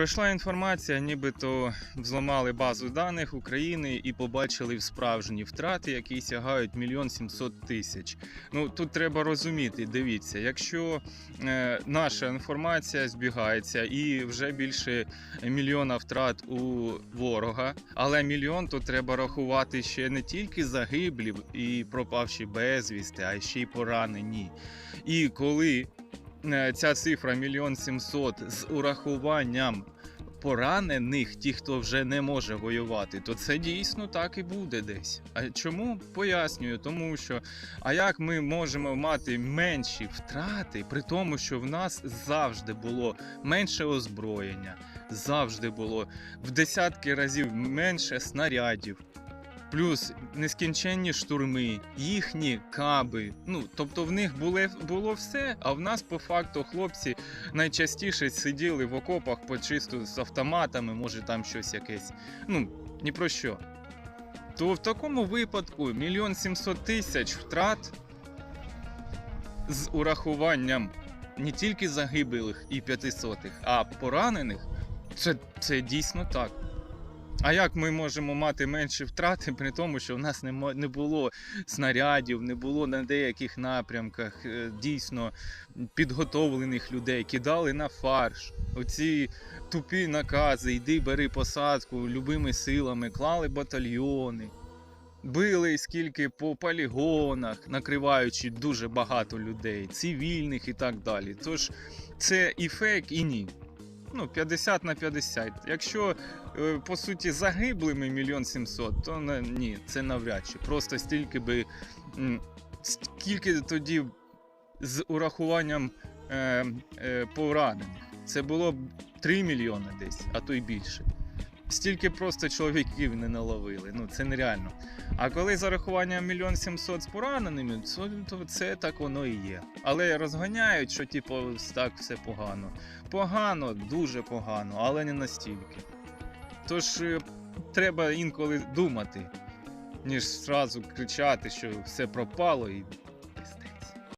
Пройшла інформація, нібито взламали базу даних України і побачили справжні втрати, які сягають мільйон сімсот тисяч. Ну тут треба розуміти. Дивіться, якщо е, наша інформація збігається і вже більше мільйона втрат у ворога, але мільйон то треба рахувати ще не тільки загиблі і пропавші безвісти, а ще й поранені. І коли ця цифра мільйон сімсот з урахуванням поранених, ті, хто вже не може воювати, то це дійсно так і буде десь. А чому пояснюю? Тому що а як ми можемо мати менші втрати, при тому, що в нас завжди було менше озброєння, завжди було в десятки разів менше снарядів. Плюс нескінченні штурми, їхні каби. Ну тобто в них було, було все. А в нас по факту хлопці найчастіше сиділи в окопах по чисту з автоматами, може там щось якесь. Ну ні про що. То в такому випадку мільйон сімсот тисяч втрат з урахуванням не тільки загиблих і п'ятисотих, а поранених. Це, це дійсно так. А як ми можемо мати менші втрати при тому, що в нас не, було снарядів, не було на деяких напрямках е, дійсно підготовлених людей, кидали на фарш. Оці тупі накази, йди бери посадку любими силами, клали батальйони, били скільки по полігонах, накриваючи дуже багато людей, цивільних і так далі. Тож це і фейк, і ні. Ну, 50 на 50. Якщо е, по суті загиблими мільйон сімсот, то на- ні, це навряд чи. Просто стільки би. Скільки тоді з урахуванням е, е, поранених? Це було б 3 мільйони десь, а то й більше. Стільки просто чоловіків не наловили. Ну це нереально. А коли з урахуванням мільйон сімсот з пораненими, то, то це так воно і є. Але розганяють, що типу так все погано. Погано, дуже погано, але не настільки. Тож е, треба інколи думати, ніж зразу кричати, що все пропало і